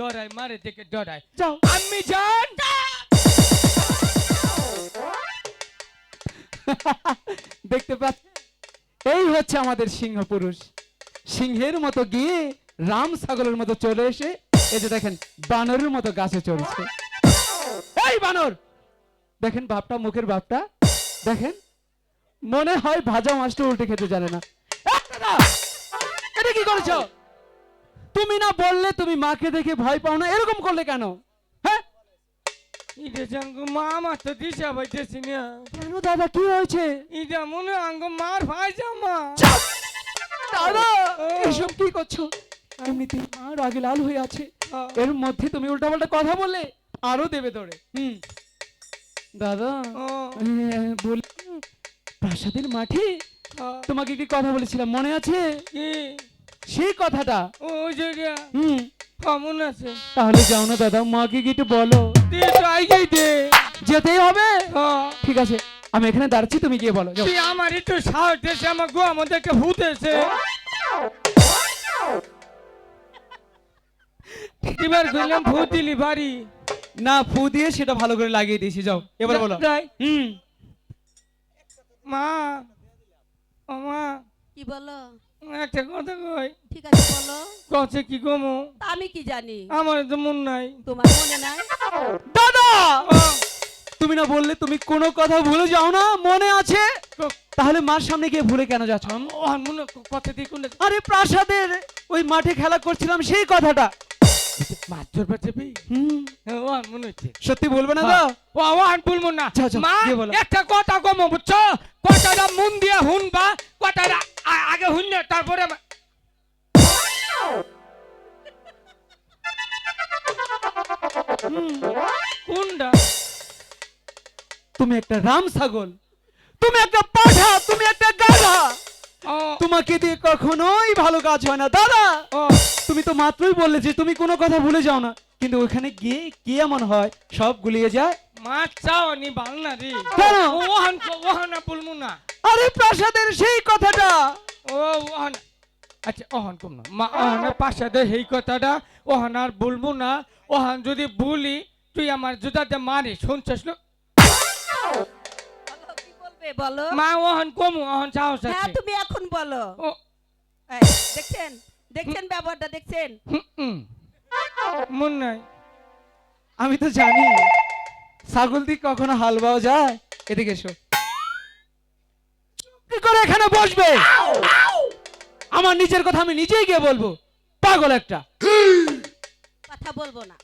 ডরায় মারে দেখে ডরায় যাও। আমি জান দেখতে পাচ্ছ? এই হচ্ছে আমাদের সিংহ পুরুষ সিংহের মতো গিয়ে রাম ছাগলের মতো চলে এসে এই যে দেখেন বানরের মতো গাছে চড়ছে। এই বানর! দেখেন বাপটা মুখের বাপটা। দেখেন মনে হয় ভাজা মাছটা উল্টে খেতে জানে না। এটা কি করেছ? তুমি না বললে তুমি মাকে দেখে ভয় পাও না এরকম করলে কেন? হ্যাঁ? ইটা জাঙ্গ মা আমার তো দিশা পাইতেছি না। কেন দাদা কি হয়েছে? ইটা মনে মার ভাই জামা দাদা এসব কি করছ? এমনিতে আর আগে লাল হয়ে আছে। এর মধ্যে তুমি উল্টাপাল্টা কথা বললে আরও দেবে ধরে। হুম। দাদা বল প্রাসাদের মাঠে তোমাকে কি কথা বলেছিলাম মনে আছে? কি? সেই কথাটা। ও জায়গা হুম। কেমন আছে। তাহলে যাও না দাদা মাকে কি একটু বলো যেতেই হবে? হ্যাঁ। ঠিক আছে আমি এখানে দাঁড়াচ্ছি তুমি গিয়ে বলো তুই আমার একটু সাহস দিয়েছে আমার গো আমাদেরকে ভূতেছে এবার গেলাম ভূত দিলি বাড়ি। না ফু দিয়ে সেটা ভালো করে লাগিয়ে দিয়েছি যাও এবার বলো। হুম। মা ও মা। কি বলো? একটা কথা কই? ঠিক আছে বলো। কছে কি গমো আমি কি জানি? আমার তো মন নাই। তোমার মনে নাই? দাদা! ও, তুমি না বললে তুমি কোনো কথা ভুলে যাও না মনে আছে? তাহলে মার সামনে গিয়ে ভুলে কেন যাচ্ছ ও মনে কথা দিয়ে কোন আরে প্রাসাদের ওই মাঠে খেলা করছিলাম সেই কথাটা। মাছ ধরবে চেপি হুম। ও আর মনে হচ্ছে। সত্যি বলবে না তো। ও আওয়ান বলব না। আচ্ছা, আচ্ছা, মা একটা কথা কমো বুঝছ? কথাটা মন দিয়ে শুনবা কথাটা আগে শুনলে তারপরে কোনটা? তুমি একটা রাম ছাগল তুমি একটা পাঠা তুমি একটা গাধা। তোমাকে দিয়ে কখনোই ভালো কাজ হয় না দাদা। তুমি তো মাত্রই বললে যে তুমি কোনো কথা ভুলে যাও না। কিন্তু ওখানে গিয়ে কি এমন হয় সব গুলিয়ে যায়। মাছ চাও নি ভালো রে। কেন? ওহান না। আরে প্রাসাদের সেই কথাটা। ও ওহান। আচ্ছা ওহান কম না। মা ওহানের পাশে দে এই কথাটা ওহান আর বলব না। ওহান যদি বলি তুই আমার জুতাতে মারি শুনছিস না? বলো, কি বলবে বলো? মা ওহান কম ওহান সাহস হ্যাঁ আছে। তুমি এখন বলো। ও। এই, দেখছেন? দেখছেন ব্যবহারটা দেখছেন? হুম, হুম। মন নাই। আমি তো জানি। ছাগল দিয়ে কখনো হাল বাওয়া যায়? এদিকে এসো। কি করে এখানে বসবে? আমার নিজের কথা আমি নিজেই গিয়ে বলব। পাগল একটা। কথা বলব না।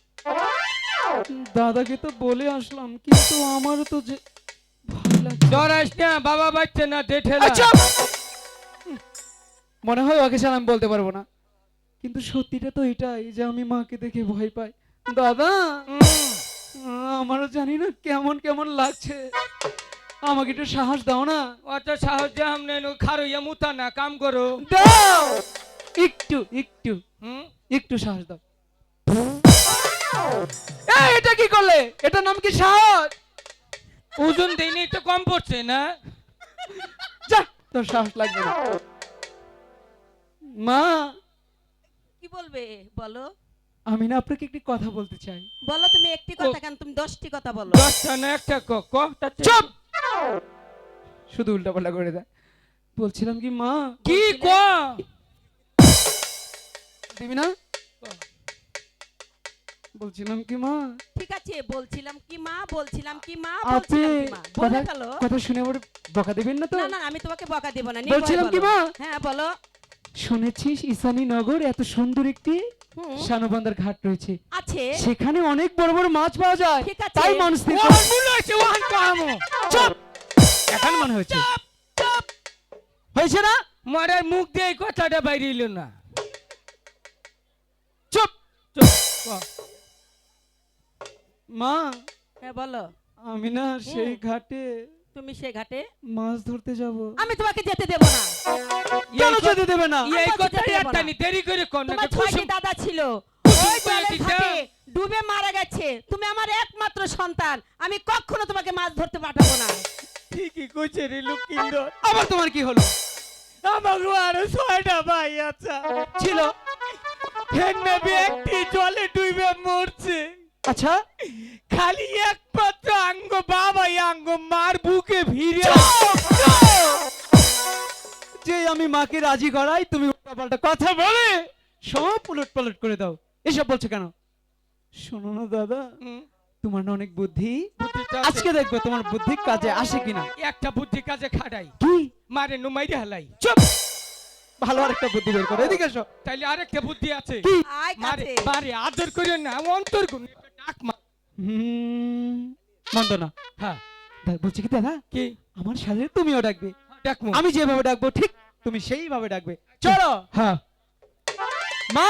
দাদাকে তো বলে আসলাম কিন্তু আমারও তো যে ভালো লাগছে। ডরাইস না বাবা বাচ্চা না ঠেলা। আচ্ছা। মনে হয় ওকে ছাড়া আমি বলতে পারব না। কিন্তু সত্যিটা তো এটাই যে আমি মাকে দেখে ভয় পাই। দাদা। আহ, আমারও জানি না কেমন কেমন লাগছে। আমাকে একটু সাহস দাও না। অত সাহস দিয়ে আমনে খারইয়া মুতা না কাম করো। দাও! একটু একটু। হুম? একটু সাহস দাও। এই, এটা কি করলে? এটার নাম কি সাহস? ওজন দিনে একটু কম পড়ছে না? যা তোর সাহস লাগবে না। মা! কি বলবে? বলো। আমি না আপনাকে একটি কথা বলতে চাই। বলো তুমি একটি কথা কেন? তুমি দশটি কথা বলো। দশটা না একটা ক ক তা চুপ। শুধু উল্টাপাল্টা করে দেয় বলছিলাম কি মা? কি ক? দিবি না? বলছিলাম কি মা? ঠিক আছে বলছিলাম কি মা? বলছিলাম কি মা? আপনি বলছিলাম কি মা? বলে কথা কথা শুনে আবার বকা দিবেন না তো? না না আমি তোমাকে বকা দেব না বলছিলাম কি মা? হ্যাঁ বলো। শুনেছিস ঈশানী নগর এত সুন্দর একটি হুম, শানুবান্দার ঘাট রয়েছে। আছে। সেখানে অনেক বড় বড় মাছ পাওয়া যায়। ঠিক আছে। তাই মানুষ ওহান করে- মনে হচ্ছে ওহান কামো চুপ। এখন মনে হচ্ছে হয়েছে না? মারার মুখ দিয়ে এই কথাটা বাইরে এলো না। চুপ। চুপ ক। মা হ্যাঁ বলো। আমি না সেই ঘাটে তুমি সে ঘাটে? মাছ ধরতে যাব। আমি তোমাকে যেতে দেব না। কেন যেতে দেবে না। এই কথাটা একটা নি দেরি করে কর না তোমার ছয়টি দাদা ছিল। ওই জলের দিতে। ডুবে মারা গেছে। তুমি আমার একমাত্র সন্তান। আমি কখনো তোমাকে মাছ ধরতে পাঠাবো না। ঠিকই কইছে রে লুকিন্দর আবার তোমার কি হলো? আমার আরও ছয়টা ভাই আচ্ছা ছিল। হেন একটি জলে ডুবে আচ্ছা। খালি একমাত্র আঙ্গ বাবাই আঙ্গ মার বুকে ভিড়ে আমি মাকে রাজি করাই তুমি উল্টাপাল্টা কথা বলে সব উলট পালট করে দাও। এসব বলছো কেন? শোনো না দাদা তোমার না অনেক বুদ্ধি। আছে। আজকে দেখবে তোমার বুদ্ধি কাজে আসে কিনা। একটা বুদ্ধি কাজে খাটাই। কি? মারে নুমাই হালাই। চুপ! ভালো আরেকটা বুদ্ধি বের করো এদিকে এসো। তাইলে আরেকটা বুদ্ধি আছে। কি? মারে মারে আদর করে না অন্তর গুণ। ডাক মা হুম, মন্দ না হ্যাঁ বলছি কি দাদা? কি? আমার সাথে তুমিও ডাকবে। ডাকমু আমি যেভাবে ডাকবো ঠিক তুমি সেইভাবে ডাকবে। চলো। হ্যাঁ। মা!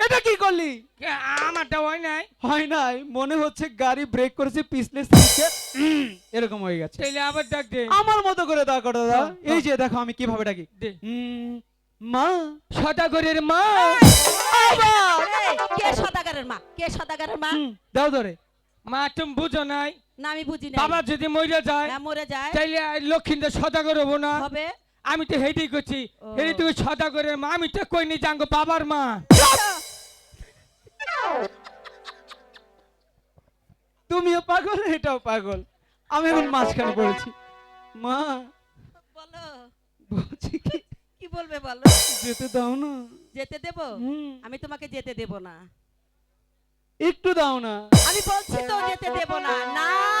এটা কি করলি? আমারটা হয় নাই। হয় নাই। মনে হচ্ছে গাড়ি ব্রেক করেছে পিছলে এরকম হয়ে গেছে। তাইলে আবার ডাক দে। আমার মতো করে দাও দাদা এই যে দেখো আমি কীভাবে ডাকি। দে। মা। সদাগরের মা। কে সদাগারের মা? কে সদাগারের মা? দাও ধরে। মা তুমি বুঝো নাই। না আমি বুঝি না বাবা যদি মরে যায় মরে যায়। তাইলে সদাগর হব না। হবে। আমি তো হেঁটেই করছি। হেঁটে তুমি সদাগরের মা আমি তো কই নি জাঙ্গো বাবার মা। তুমিও পাগল এটাও পাগল। আমি এখন মাঝখানে পড়েছি। মা বলো। বলছি কি? কি বলবে বলো? যেতে দাও না। যেতে দেব? আমি তোমাকে যেতে দেব না। একটু দাও না। আমি বলছি তো যেতে দেব না। না।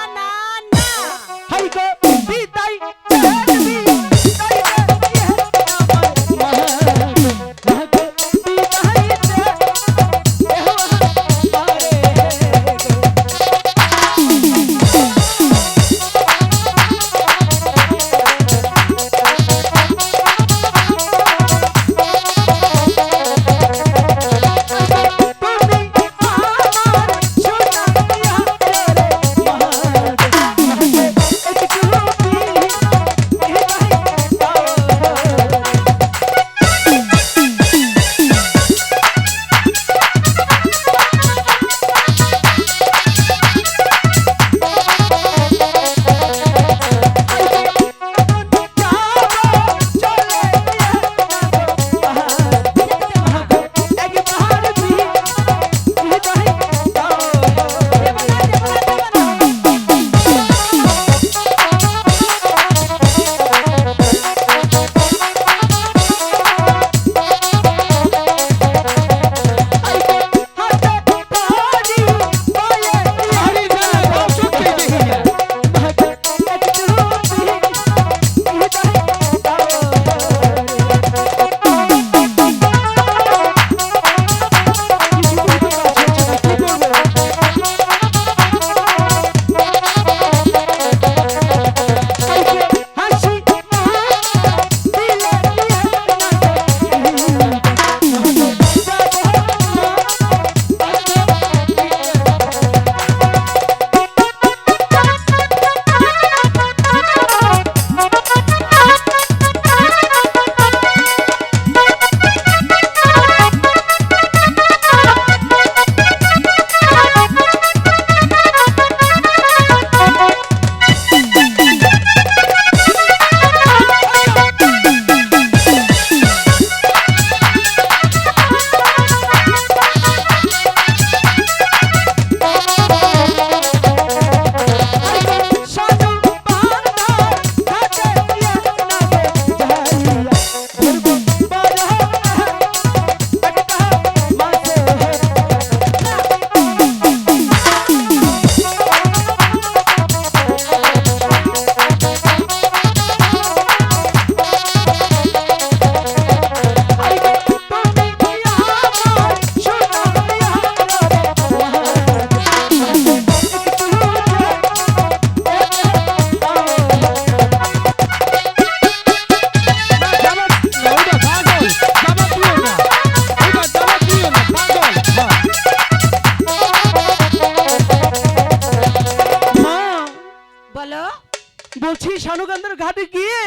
বলছি শানুকান্দার ঘাটে গিয়ে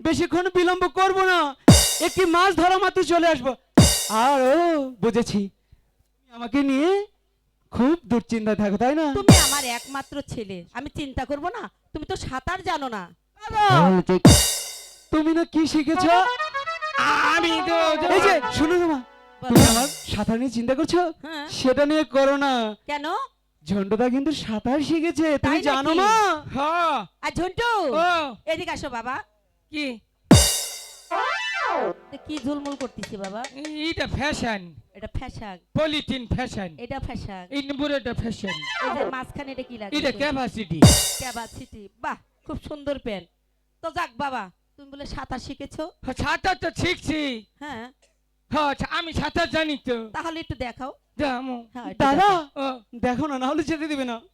বেশিক্ষণ বিলম্ব করব না। একটি মাছ ধরা মাত্র চলে আসব। আর ও বুঝেছি। আমাকে নিয়ে খুব দুশ্চিন্তায় থাকো তাই না? তুমি আমার একমাত্র ছেলে। আমি চিন্তা করব না। তুমি তো সাঁতার জানো না। তুমি না কি শিখেছ? আমি তো এই যে শুনো না মা। তুমি আমার সাঁতার নিয়ে চিন্তা করছ? হ্যাঁ। সেটা নিয়ে করো না। কেন? ঝন্টুদা কিন্তু সাঁতার শিখেছে তুমি তাই জানো নাকি? না? হ্যাঁ। আর ঝন্টু ও। এদিকে আসো বাবা। কি? তো কি ঝুলমুল করতেছি বাবা? এটা ফ্যাশন এটা ফ্যাশন পলিথিন ফ্যাশন এটা ফ্যাশন এই নম্বরটা ফ্যাশন এই যে মাঝখানে এটা কি লাগে এটা ক্যাপাসিটি ক্যাপাসিটি বাহ খুব সুন্দর পেন তো যাক বাবা তুমি বলে সাঁতার শিখেছো? সাঁতার তো শিখছি। হ্যাঁ। হ্যাঁ আমি সাঁতার জানি তো। তাহলে একটু দেখাও। হ্যাঁ দাদা ও দেখো না না নাহলে যেতে দিবে না।